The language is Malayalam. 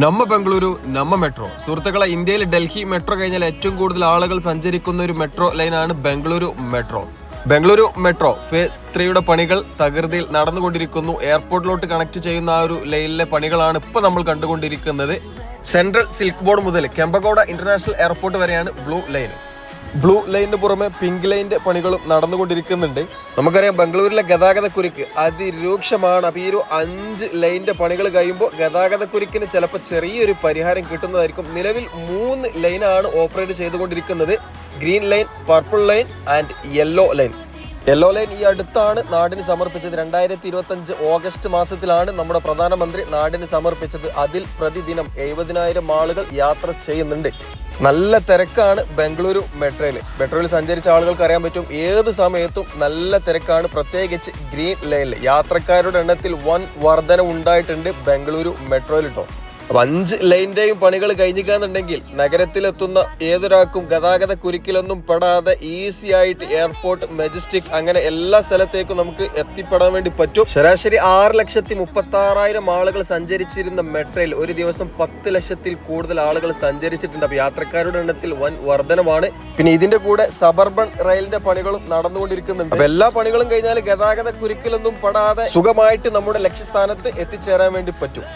നമ്മ ബംഗളൂരു നമ്മ മെട്രോ. സുഹൃത്തുക്കളെ ഇന്ത്യയിൽ ഡൽഹി മെട്രോ കഴിഞ്ഞാൽ ഏറ്റവും കൂടുതൽ ആളുകൾ സഞ്ചരിക്കുന്ന ഒരു മെട്രോ ലൈനാണ് Bengaluru metro. Bengaluru metro phase ത്രീയുടെ പണികൾ തകൃതിയിൽ നടന്നുകൊണ്ടിരിക്കുന്നു. എയർപോർട്ടിലോട്ട് കണക്ട് ചെയ്യുന്ന ആ ഒരു ലൈനിലെ പണികളാണ് ഇപ്പോൾ നമ്മൾ കണ്ടുകൊണ്ടിരിക്കുന്നത്. സെൻട്രൽ സിൽക്ക് ബോർഡ് മുതൽ കെമ്പഗോഡ ഇന്റർനാഷണൽ എയർപോർട്ട് വരെയാണ് ബ്ലൂ ലൈൻ. ബ്ലൂ ലൈനിന് പുറമെ പിങ്ക് ലൈനിന്റെ പണികളും നടന്നുകൊണ്ടിരിക്കുന്നുണ്ട്. നമുക്കറിയാം ബംഗളൂരിലെ ഗതാഗത കുരുക്ക് അതിരൂക്ഷമാണ്. അപ്പൊ ഈ ഒരു അഞ്ച് ലൈനിന്റെ പണികൾ കഴിയുമ്പോൾ ഗതാഗത കുരുക്കിന് ചിലപ്പോൾ ചെറിയൊരു പരിഹാരം കിട്ടുന്നതായിരിക്കും. നിലവിൽ മൂന്ന് ലൈനാണ് ഓപ്പറേറ്റ് ചെയ്തുകൊണ്ടിരിക്കുന്നത്. Green line purple line and yellow line. Yellow line ഈ അടുത്താണ് നാടിന് സമർപ്പിച്ചത്. രണ്ടായിരത്തി ഇരുപത്തി അഞ്ച് ഓഗസ്റ്റ് മാസത്തിലാണ് നമ്മുടെ പ്രധാനമന്ത്രി നാടിന് സമർപ്പിച്ചത്. അതിൽ പ്രതിദിനം എഴുപതിനായിരം ആളുകൾ യാത്ര ചെയ്യുന്നുണ്ട്. നല്ല തിരക്കാണ് ബംഗളൂരു മെട്രോയിൽ മെട്രോയിൽ സഞ്ചരിച്ച ആളുകൾക്ക് അറിയാൻ പറ്റും ഏത് സമയത്തും നല്ല തിരക്കാണ് പ്രത്യേകിച്ച് ഗ്രീൻ ലൈനിൽ യാത്രക്കാരുടെ എണ്ണത്തിൽ വൻ വർധന ഉണ്ടായിട്ടുണ്ട് ബംഗളൂരു മെട്രോയിൽ കേട്ടോ അപ്പൊ അഞ്ച് ലൈനിന്റെയും പണികൾ കഴിഞ്ഞിക്കാന്നുണ്ടെങ്കിൽ നഗരത്തിലെത്തുന്ന ഏതൊരാൾക്കും ഗതാഗത കുരുക്കിലൊന്നും പെടാതെ ഈസി ആയിട്ട് എയർപോർട്ട് മെജസ്റ്റിക് അങ്ങനെ എല്ലാ സ്ഥലത്തേക്കും നമുക്ക് എത്തിപ്പെടാൻ വേണ്ടി പറ്റും. ശരാശരി ആറ് ലക്ഷത്തി മുപ്പത്തി ആറായിരം ആളുകൾ സഞ്ചരിച്ചിരുന്ന മെട്രോയിൽ ഒരു ദിവസം പത്ത് ലക്ഷത്തിൽ കൂടുതൽ ആളുകൾ സഞ്ചരിച്ചിട്ടുണ്ട്. അപ്പൊ യാത്രക്കാരുടെ എണ്ണത്തിൽ വൻ വർധനമാണ്. പിന്നെ ഇതിന്റെ കൂടെ സബർബൺ റെയിലിന്റെ പണികളും നടന്നുകൊണ്ടിരിക്കുന്നുണ്ട്. അപ്പൊ എല്ലാ പണികളും കഴിഞ്ഞാൽ ഗതാഗത കുരുക്കിലൊന്നും പെടാതെ സുഖമായിട്ട് നമ്മുടെ ലക്ഷ്യസ്ഥാനത്ത് എത്തിച്ചേരാൻ വേണ്ടി പറ്റും.